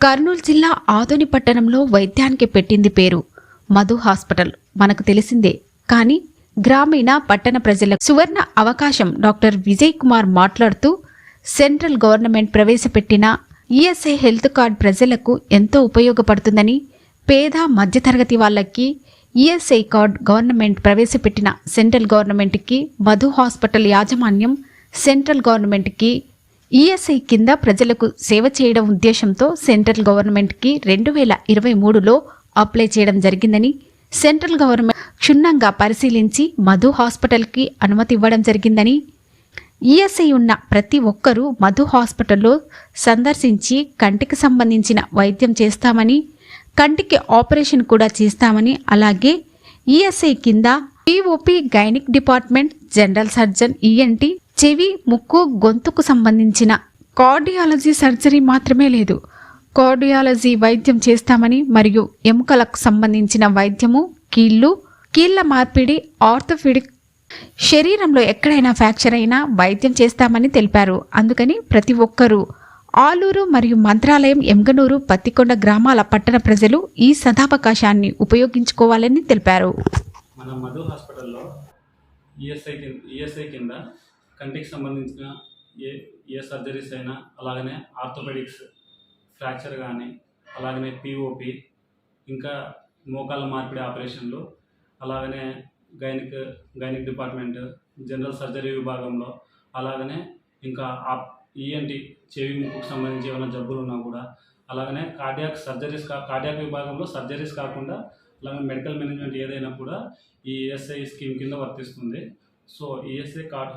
కర్నూలు జిల్లా ఆదోని పట్టణంలో వైద్యానికి పెట్టింది పేరు. మధు హాస్పిటల్. మనకు తెలిసిందే. కానీ గ్రామీణ పట్టణ ప్రజల సువర్ణ అవకాశం డాక్టర్ విజయ్ కుమార్ మాట్లాడుతూ సెంట్రల్ గవర్నమెంట్ ప్రవేశపెట్టిన ఈఎస్ఐ హెల్త్ కార్డ్ ప్రజలకు ఎంతో ఉపయోగపడుతుందని పేద మధ్యతరగతి వాళ్ళకి ఈఎస్ఐ కార్డ్ గవర్నమెంట్ ప్రవేశపెట్టిన సెంట్రల్ గవర్నమెంట్కి మధు హాస్పిటల్ యాజమాన్యం సెంట్రల్ గవర్నమెంట్కి ఈఎస్ఐ కింద ప్రజలకు సేవ చేయడం ఉద్దేశంతో సెంట్రల్ గవర్నమెంట్కి రెండు వేల ఇరవై మూడులో అప్లై చేయడం జరిగిందని సెంట్రల్ గవర్నమెంట్ క్షుణ్ణంగా పరిశీలించి మధు హాస్పిటల్కి అనుమతి ఇవ్వడం జరిగిందని ఈఎస్ఐ ఉన్న ప్రతి ఒక్కరూ మధు హాస్పిటల్లో సందర్శించి కంటికి సంబంధించిన వైద్యం చేస్తామని కంటికి ఆపరేషన్ కూడా చేస్తామని అలాగే ఈఎస్ఐ కింద POP gynaec department general surgeon ENT చెవి ముక్కు గొంతుకు సంబంధించిన కార్డియాలజీ సర్జరీ మాత్రమే లేదు. కార్డియాలజీ వైద్యం చేస్తామని మరియు ఎముకలకు సంబంధించిన వైద్యము కీళ్ళు కీళ్ళ మార్పిడి ఆర్థోఫిడిక్ శరీరంలో ఎక్కడైనా ఫ్రాక్చర్ అయినా వైద్యం చేస్తామని తెలిపారు. అందుకని ప్రతి ఒక్కరూ ఆలూరు మరియు మంత్రాలయం ఎంగనూరు పత్తికొండ గ్రామాల పట్టణ ప్రజలు ఈ సదావకాశాన్ని ఉపయోగించుకోవాలని తెలిపారు. మన మధు హాస్పిటల్లో ఈఎస్ఐ కింద ఈఎస్ఐ కింద కంటికి సంబంధించిన ఏ ఏ సర్జరీస్ అయినా అలాగనే ఆర్థోపెడిక్స్ ఫ్రాక్చర్ కానీ అలాగనే పిఓపి ఇంకా మోకాల మార్పిడి ఆపరేషన్లు అలాగనే gynaec gynaec department general surgery విభాగంలో అలాగనే ఇంకా ఈఎన్టి చెవి ముక్కుకు సంబంధించి ఏమైనా జబ్బులు ఉన్నా కూడా అలాగనే కార్డియాక్ సర్జరీస్ కా కార్డియాక్ విభాగంలో సర్జరీస్ కాకుండా అలాగే మెడికల్ మేనేజ్మెంట్ ఏదైనా కూడా ఈ ఈఎస్ఐ స్కీమ్ కింద వర్తిస్తుంది. So ESI card